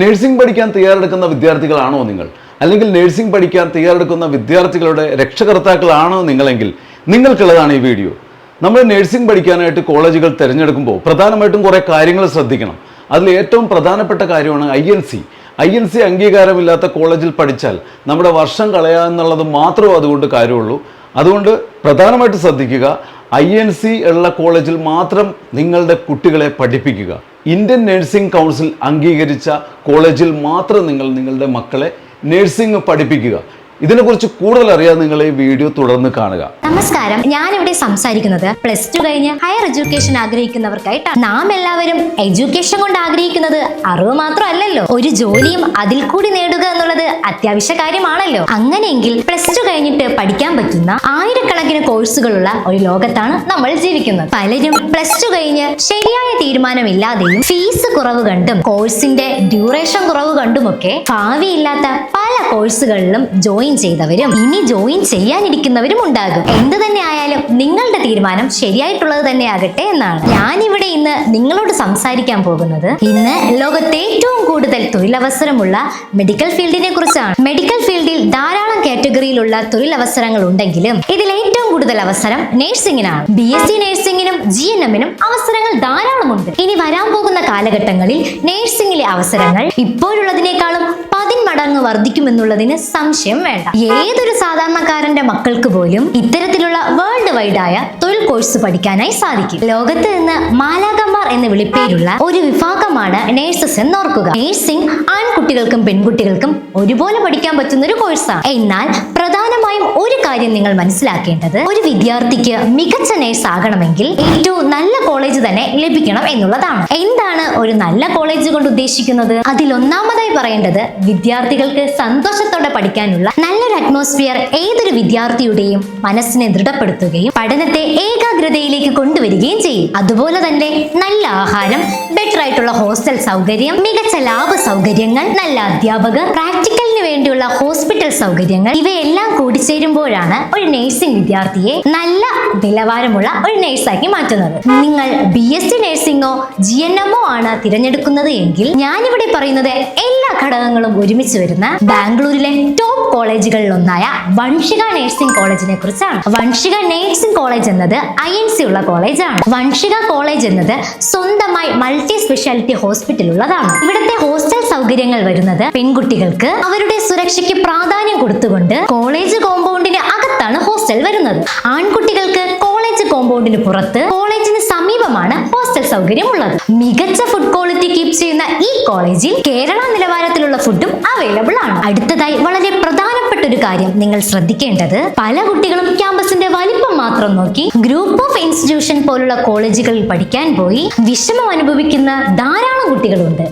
Nursing പഠിക്കാൻ തയ്യാറെടുക്കുന്ന വിദ്യാർത്ഥികളാണോ നിങ്ങൾ? അല്ലെങ്കിൽ നഴ്സിംഗ് പഠിക്കാൻ തയ്യാറെടുക്കുന്ന വിദ്യാർത്ഥികളുടെ രക്ഷകർത്താക്കളാണോ നിങ്ങളെങ്കിൽ നിങ്ങൾക്കുള്ളതാണ് ഈ വീഡിയോ നമ്മൾ നഴ്സിംഗ് പഠിക്കാനായിട്ട് കോളേജുകൾ തിരഞ്ഞെടുക്കുമ്പോൾ പ്രധാനമായിട്ടും കുറേ കാര്യങ്ങൾ ശ്രദ്ധിക്കണം. അതിൽ ഏറ്റവും പ്രധാനപ്പെട്ട കാര്യമാണ് I N C I N C അംഗീകാരമില്ലാത്ത കോളേജിൽ പഠിച്ചാൽ നമ്മുടെ വർഷം കളയാന്നുള്ളത് മാത്രമേ അതുകൊണ്ട് കാര്യമുള്ളൂ. അതുകൊണ്ട് പ്രധാനമായിട്ട് ശ്രദ്ധിക്കുക ഐ എൻ സി ഉള്ള കോളേജിൽ മാത്രം നിങ്ങളുടെ കുട്ടികളെ പഠിപ്പിക്കുക. ഇന്ത്യൻ നഴ്സിംഗ് കൗൺസിൽ അംഗീകരിച്ച കോളേജിൽ മാത്രം നിങ്ങൾ നിങ്ങളുടെ മക്കളെ നഴ്സിംഗ് പഠിപ്പിക്കുക. ഇതിനെക്കുറിച്ച് കൂടുതൽ അറിയാൻ നിങ്ങൾ ഈ വീഡിയോ തുടർന്ന് കാണുക. നമസ്കാരം. ഞാനിവിടെ സംസാരിക്കുന്നത് പ്ലസ് ടു കഴിഞ്ഞ് ഹയർ എഡ്യൂക്കേഷൻ ആഗ്രഹിക്കുന്നവർക്കായിട്ടാണ് നാം എല്ലാവരും എഡ്യൂക്കേഷൻ കൊണ്ട് ആഗ്രഹിക്കുന്നത് അറിവ് മാത്രമല്ലല്ലോ. ഒരു ജോലിയും അതിൽ കൂടി നേടുക എന്നുള്ളത് അത്യാവശ്യ കാര്യമാണല്ലോ. അങ്ങനെയെങ്കിൽ പ്ലസ് ടു കഴിഞ്ഞിട്ട് പഠിക്കാൻ പറ്റുന്ന ആയിരക്കണക്കിന് കോഴ്സുകളുള്ള ഒരു ലോകത്താണ് നമ്മൾ ജീവിക്കുന്നത്. പലരും പ്ലസ് ടു കഴിഞ്ഞ് ശരിയായ തീരുമാനമില്ലാതെയും ഫീസ് കുറവ് കണ്ടും കോഴ്സിന്റെ ഡ്യൂറേഷൻ കുറവ് കണ്ടുമൊക്കെ ഭാവിയില്ലാത്ത പല കോഴ്സുകളിലും ജോയിൻ ചെയ്തവരും ഇനി ജോയിൻ ചെയ്യാനിരിക്കുന്നവരും ഉണ്ടാകും. എന്ത് തന്നെ ആയാലും നിങ്ങളുടെ തീരുമാനം ശരിയായിട്ടുള്ളത് തന്നെ ആകട്ടെ എന്നാണ്. ഞാനിവിടെ ഇന്ന് നിങ്ങളോട് സംസാരിക്കാൻ പോകുന്നത് ഇന്ന് ലോകത്തെ ഏറ്റവും കൂടുതൽ തൊഴിലവസരമുള്ള മെഡിക്കൽ ഫീൽഡിനെ കുറിച്ചാണ്. മെഡിക്കൽ കാറ്റഗറിയിലുള്ള തൊഴിലവസരങ്ങൾ ഉണ്ടെങ്കിലും ഇതിൽ ഏറ്റവും കൂടുതൽ അവസരം നഴ്സിംഗിനാണ്. ബി എസ് സി നഴ്സിംഗിനും ജി എൻ എമ്മിനും അവസരങ്ങൾ ധാരാളമുണ്ട്. ഇനി വരാൻ പോകുന്ന കാലഘട്ടങ്ങളിൽ നഴ്സിംഗിലെ അവസരങ്ങൾ ഇപ്പോഴുള്ളതിനേക്കാളും പതിന്മടങ്ങ് വർദ്ധിക്കുമെന്നുള്ളതിന് സംശയം വേണ്ട. ഏതൊരു സാധാരണക്കാരന്റെ മക്കൾക്ക് പോലും ഇത്തരത്തിലുള്ള വേൾഡ് വൈഡായ തൊഴിൽ കോഴ്സ് പഠിക്കാനായി സാധിക്കും. ലോകത്ത് നിന്ന് എന്ന് വിളിപ്പേരുള്ള ഒരു വിഭാഗമാണ് നേഴ്സസ് എന്നോർക്കുക. നേഴ്സിംഗ് ആൺകുട്ടികൾക്കും പെൺകുട്ടികൾക്കും ഒരുപോലെ പഠിക്കാൻ പറ്റുന്ന ഒരു കോഴ്സാണ് എന്നാൽ പ്രധാനമായും ഒരു കാര്യം നിങ്ങൾ മനസ്സിലാക്കേണ്ടത് ഒരു വിദ്യാർത്ഥിക്ക് മികച്ച നേഴ്സ് ആകണമെങ്കിൽ ഏറ്റവും നല്ല കോളേജ് തന്നെ ലഭിക്കണം എന്നുള്ളതാണ്. എന്താണ് ഒരു നല്ല കോളേജ് കൊണ്ട് ഉദ്ദേശിക്കുന്നത്? അതിൽ ഒന്നാമതായി പറയേണ്ടത് വിദ്യാർത്ഥികൾക്ക് സന്തോഷത്തോടെ പഠിക്കാനുള്ള നല്ലൊരു അറ്റ്മോസ്ഫിയർ ഏതൊരു വിദ്യാർത്ഥിയുടെയും മനസ്സിനെ ദൃഢപ്പെടുത്തുകയും പഠനത്തെ ഏകാഗ്രതയിലേക്ക് കൊണ്ടുവരികയും ചെയ്യും. അതുപോലെ തന്നെ നല്ല ആഹാരം ബെറ്റർ ആയിട്ടുള്ള ഹോസ്റ്റൽ സൗകര്യം മികച്ച ലാഭ സൗകര്യങ്ങൾ നല്ല അധ്യാപകർ പ്രാക്ടിക്കലിന് വേണ്ടിയുള്ള ഹോസ്പിറ്റൽ സൗകര്യങ്ങൾ ഇവയെല്ലാം കൂടിച്ചേരുമ്പോഴാണ് ഒരു നഴ്സിംഗ് വിദ്യാർത്ഥിയെ നല്ല നിലവാരമുള്ള ഒരു നഴ്സാക്കി മാറ്റുന്നത്. നിങ്ങൾ ബി എസ് സി നഴ്സിംഗോ ജി എൻ എമ്മോ ആണ് തിരഞ്ഞെടുക്കുന്നത് എങ്കിൽ ഞാനിവിടെ പറയുന്നത് എല്ലാ ഘടകങ്ങളും ഒരുമിച്ച് വരുന്ന ബാംഗ്ലൂരിലെ ടോപ്പ് കോളേജുകളിൽ ഒന്നായ വൻഷിക നഴ്സിംഗ് കോളേജിനെ കുറിച്ചാണ്. വൻഷിക നഴ്സിംഗ് കോളേജ് എന്നത് ഐ എൻ സി ഉള്ള കോളേജാണ്. വൻഷിക കോളേജ് എന്നത് സ്വന്തമായി മൾട്ടി സ്പെഷ്യാലിറ്റി ഹോസ്പിറ്റൽ ഉള്ളതാണ്. ഇവിടുത്തെ ഹോസ്റ്റൽ സൗകര്യങ്ങൾ വരുന്നത് പെൺകുട്ടികൾക്ക് അവരുടെ സുരക്ഷയ്ക്ക് പ്രാധാന്യം കൊടുത്തുകൊണ്ട് കോളേജ് കോമ്പൗണ്ടിന് അകത്താണ് ഹോസ്റ്റൽ വരുന്നത്. ആൺകുട്ടികൾക്ക് കോളേജ് കോമ്പൗണ്ടിന് പുറത്ത് കോളേജിന് സമീപമാണ് ഹോസ്റ്റൽ സൗകര്യം ഉള്ളത് മികച്ച ഫുഡ് ക്വാളിറ്റി കീപ് ചെയ്യുന്ന ഈ കോളേജിൽ കേരള നിലവാരത്തിലുള്ള ഫുഡും അവൈലബിൾ ആണ്. അടുത്തതായി വളരെ പ്രധാനപ്പെട്ട ഒരു കാര്യം നിങ്ങൾ ശ്രദ്ധിക്കേണ്ടത് പല കുട്ടികളും ക്യാമ്പസിന്റെ വലിപ്പം മാത്രം നോക്കി ഗ്രൂപ്പ് ഓഫ് ഇൻസ്റ്റിറ്റ്യൂഷൻ പോലുള്ള കോളേജുകളിൽ പഠിക്കാൻ പോയി വിഷമം അനുഭവിക്കുന്ന ധാരാളം കുട്ടികളുണ്ട്.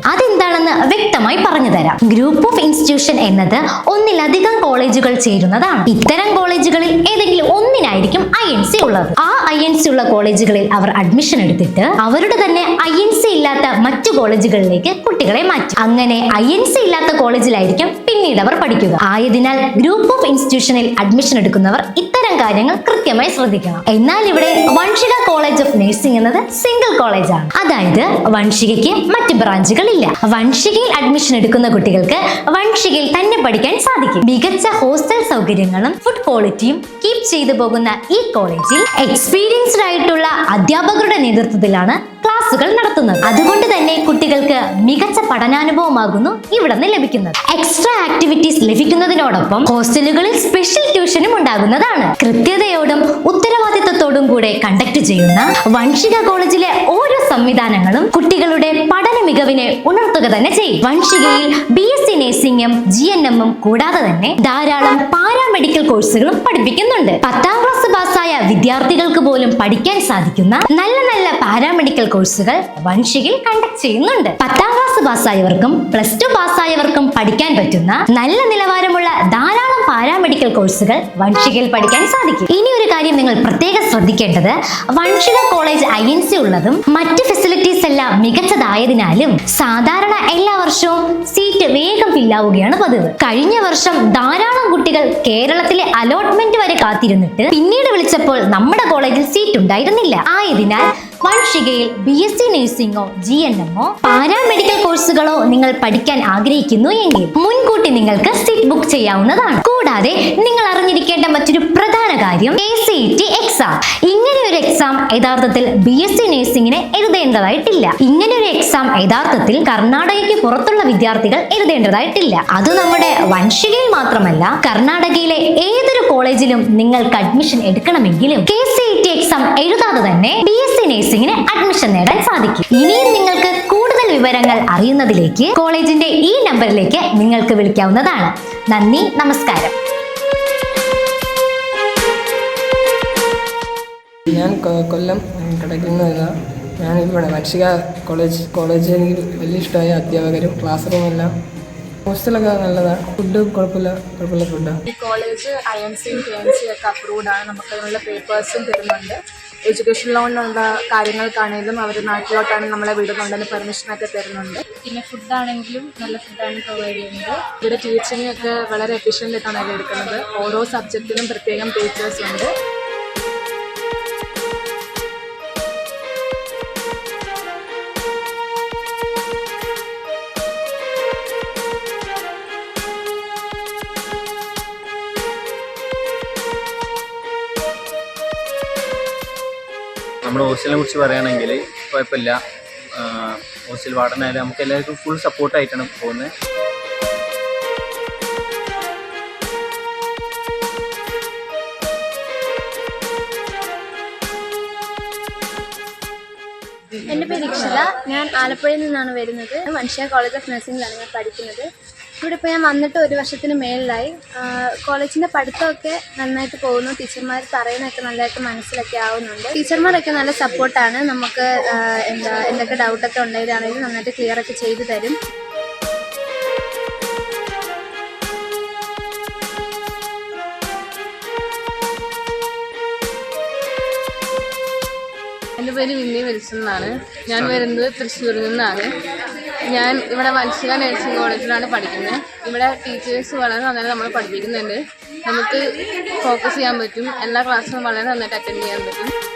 അതെന്താണെന്ന് വ്യക്തമായി പറഞ്ഞു തരാം. ഗ്രൂപ്പ് ഓഫ് ഇൻസ്റ്റിറ്റ്യൂഷൻ എന്നത് ഒന്നിലധികം കോളേജുകൾ ചേരുന്നതാണ്. ഇത്തരം കോളേജുകളിൽ ഏതെങ്കിലും ഒന്നിനായിരിക്കും ഐ എൻ സി ഉള്ളത്. ആ ഐ എൻ സി ഉള്ള കോളേജുകളിൽ അവർ അഡ്മിഷൻ എടുത്തിട്ട് അവരുടെ തന്നെ ഐ എൻ സി ഇല്ലാത്ത മറ്റു കോളേജുകളിലേക്ക് കുട്ടികളെ മാറ്റും. അങ്ങനെ ഐ എൻ സി ഇല്ലാത്ത കോളേജിലായിരിക്കും പിന്നീട് അവർ പഠിക്കുക. ആയതിനാൽ ഗ്രൂപ്പ് ഓഫ് ഇൻസ്റ്റിറ്റ്യൂഷനിൽ അഡ്മിഷൻ എടുക്കുന്നവർ ഇത്തരം കാര്യങ്ങൾ കൃത്യമായി ശ്രദ്ധിക്കണം. എന്നാൽ ഇവിടെ വൺഷിക കോളേജ് ഓഫ് നഴ്സിംഗ് എന്നത് സിംഗിൾ കോളേജാണ് അതായത് വൺഷികയ്ക്ക് മറ്റ് ബ്രാഞ്ചുകൾ ഇല്ല. വൻഷികയിൽ അഡ്മിഷൻ എടുക്കുന്ന കുട്ടികൾക്ക് വൻഷികയിൽ തന്നെ പഠിക്കാൻ സാധിക്കും. മികച്ച ഹോസ്റ്റൽ സൗകര്യങ്ങളും ഫുഡ് ക്വാളിറ്റിയും കീപ് ചെയ്തു പോകുന്ന ഈ കോളേജിൽ എക്സ്പീരിയൻസ്ഡ് ആയിട്ടുള്ള അധ്യാപകരുടെ നേതൃത്വത്തിലാണ് ക്ലാസുകൾ നടത്തുന്നത്. അതുകൊണ്ട് തന്നെ കുട്ടികൾക്ക് മികച്ച പഠനാനുഭവമാകുന്നു ഇവിടെ നിന്ന് ലഭിക്കുന്നത്. എക്സ്ട്രാ ആക്ടിവിറ്റീസ് ലഭിക്കുന്നതിനോടൊപ്പം ഹോസ്റ്റലുകളിൽ സ്പെഷ്യൽ ട്യൂഷനും ഉണ്ടാകുന്നതാണ്. കൃത്യതയോടും ഉത്തരവാദിത്തത്തോടും കൂടെ കണ്ടക്ട് ചെയ്യുന്ന വൻഷിക കോളേജിലെ ഓരോ സംവിധാനങ്ങളും കുട്ടികളുടെ പഠന മികവിനെ ഉണർത്തുക തന്നെ ചെയ്യും. വൻഷികയിൽ ബി എസ് സി നഴ്സിംഗും ജി എൻ എമ്മും കൂടാതെ തന്നെ ധാരാളം പാരാമെഡിക്കൽ കോഴ്സുകളും പഠിപ്പിക്കുന്നുണ്ട്. പത്താം ക്ലാസ് പാസ്സായ വിദ്യാർത്ഥികൾക്ക് പോലും പഠിക്കാൻ സാധിക്കുന്ന നല്ല നല്ല പാരാമെഡിക്കൽ കോഴ്സുകൾ വൻഷികയിൽ കണ്ടക്ട് ചെയ്യുന്നുണ്ട്. പത്താം ക്ലാസ് പാസ്സായവർക്കും പ്ലസ് ടു പാസ്സായവർക്കും പഠിക്കാൻ പറ്റുന്ന നല്ല നിലവാരമുള്ള ധാരാളം പാരാമെഡിക്കൽ കോഴ്സുകൾ വൻഷികയിൽ പഠിക്കാൻ സാധിക്കും. ഇനി ഒരു കാര്യം നിങ്ങൾ പ്രത്യേകം ശ്രദ്ധിക്കേണ്ടത് Vanshika college I N C ഉള്ളതും മറ്റ് ഫെസിലിറ്റീസ് എല്ലാം മികച്ചതായതിനാലും സാധാരണ എല്ലാ വർഷവും സീറ്റ് വേഗം ഫില്ലാവുകയാണ് പതിവ്. കഴിഞ്ഞ വർഷം ധാരാളം കുട്ടികൾ കേരളത്തിലെ അലോട്ട്മെന്റ് വരെ കാത്തിരുന്നിട്ട് പിന്നീട് വിളിച്ചപ്പോൾ നമ്മുടെ കോളേജിൽ സീറ്റ് ഉണ്ടായിരുന്നില്ല. ആയതിനാൽ വൻഷികയിൽ ബി എസ് സി നഴ്സിംഗോ ജി എൻ എമ്മോ പാരാമെഡിക്കൽ കോഴ്സുകളോ നിങ്ങൾ പഠിക്കാൻ ആഗ്രഹിക്കുന്നു എങ്കിൽ മുൻകൂട്ടി നിങ്ങൾക്ക് സീറ്റ് ബുക്ക് ചെയ്യാവുന്നതാണ്. കൂടാതെ നിങ്ങൾ അറിഞ്ഞിരിക്കേണ്ട മറ്റൊരു പ്രധാന കാര്യം എ സി ടി എക്സാം ഇങ്ങനെ ഒരു എക്സാം യഥാർത്ഥത്തിൽ ബി എസ് സി നഴ്സിംഗിന് എഴുതേണ്ടതായിട്ടില്ല. ഇങ്ങനെ ഒരു എക്സാം യഥാർത്ഥത്തിൽ കർണാടകയ്ക്ക് പുറത്തുള്ള വിദ്യാർത്ഥികൾ എഴുതേണ്ടതായിട്ടില്ല. അത് നമ്മുടെ വൻഷികയിൽ മാത്രമല്ല കർണാടകയിലെ ഏതൊരു കോളേജിലും നിങ്ങൾക്ക് അഡ്മിഷൻ എടുക്കണമെങ്കിലും കെ സി ടി എക്സാം എഴുതാതെ തന്നെ ബി എസ് സി നഴ്സിംഗിന് അഡ്മിഷൻ നേടാൻ സാധിക്കും. ഇനിയും നിങ്ങൾക്ക് കൂടുതൽ വിവരങ്ങൾ അറിയുന്നതിലേക്ക് കോളേജിന്റെ ഈ നമ്പറിലേക്ക് നിങ്ങൾക്ക് വിളിക്കാവുന്നതാണ്. നന്ദി നമസ്കാരം. ഞാൻ കൊല്ലം കടക്കിൽ നിന്ന് വരുന്ന ഞാൻ ഇവിടെ മനുഷ്യ കോളേജ് കോളേജ് എനിക്ക് വലിയ ഇഷ്ടമായ അധ്യാപകരും ക്ലാസ് റൂം എല്ലാം ഹോസ്റ്റലൊക്കെ നല്ലതാണ് ഫുഡ് കുഴപ്പമില്ല കുഴപ്പമില്ല ഫുഡാണ് ഈ കോളേജ് ഐ എം സിയും കെ എം സി ഒക്കെ അപ്രൂവ്ഡ് ആണ്. നമുക്ക് അതിനുള്ള പേപ്പേഴ്സും തരുന്നുണ്ട്. എഡ്യൂക്കേഷൻ ലോണിനുള്ള കാര്യങ്ങൾക്കാണെങ്കിലും അവർ നാട്ടിലോട്ടാണ് നമ്മളെ വിടുന്നുണ്ടെന്ന് പെർമിഷനൊക്കെ തരുന്നുണ്ട്. പിന്നെ ഫുഡാണെങ്കിലും നല്ല ഫുഡാണ് പ്രൊവൈഡ് ചെയ്യുന്നത്. ഇവിടെ ടീച്ചിങ് ഒക്കെ വളരെ എഫിഷ്യന്റ് ആയിട്ടാണ് അവർ എടുക്കുന്നത്. ഓരോ സബ്ജക്റ്റിനും പ്രത്യേകം ടീച്ചേഴ്സ് ഉണ്ട്. നമ്മുടെ ഹോസ്റ്റലിനെ കുറിച്ച് പറയുകയാണെങ്കിൽ കുഴപ്പമില്ല. ഹോസ്റ്റൽ വാർഡനായാലും നമുക്ക് എല്ലാവർക്കും ഫുൾ സപ്പോർട്ടായിട്ടാണ് പോകുന്നത്. എന്റെ പേര് ഇക്ഷല. ഞാൻ ആലപ്പുഴയിൽ നിന്നാണ് വരുന്നത്. മനുഷ്യ കോളേജ് ഓഫ് നഴ്സിംഗിലാണ് ഞാൻ പഠിക്കുന്നത്. ഇവിടെ ഇപ്പോൾ ഞാൻ വന്നിട്ട് ഒരു വർഷത്തിന് മേളിലായി. കോളേജിന്റെ പഠിത്തമൊക്കെ നന്നായിട്ട് പോകുന്നു. ടീച്ചർമാർ പറയുന്നതൊക്കെ നല്ലതായിട്ട് മനസ്സിലൊക്കെ ആവുന്നുണ്ട്. ടീച്ചർമാരൊക്കെ നല്ല സപ്പോർട്ടാണ്. നമുക്ക് എന്താ എന്തൊക്കെ ഡൗട്ടൊക്കെ ഉണ്ടെങ്കിലാണെങ്കിലും നന്നായിട്ട് ക്ലിയർ ഒക്കെ ചെയ്തു തരും. എന്റെ പേര് വിന്നി വിൽസൺ എന്നാണ്. ഞാൻ വരുന്നത് തൃശ്ശൂരിൽ നിന്നാണ്. ഞാൻ ഇവിടെ വൻസിക നഴ്സിംഗ് കോളേജിലാണ് പഠിക്കുന്നത്. ഇവിടെ ടീച്ചേഴ്സ് വളരെ നന്നായി നമ്മൾ പഠിപ്പിക്കുന്നുണ്ട്. നമുക്ക് ഫോക്കസ് ചെയ്യാൻ പറ്റും. എല്ലാ ക്ലാസ്സും വളരെ നന്നായിട്ട് അറ്റൻഡ് ചെയ്യാൻ പറ്റും.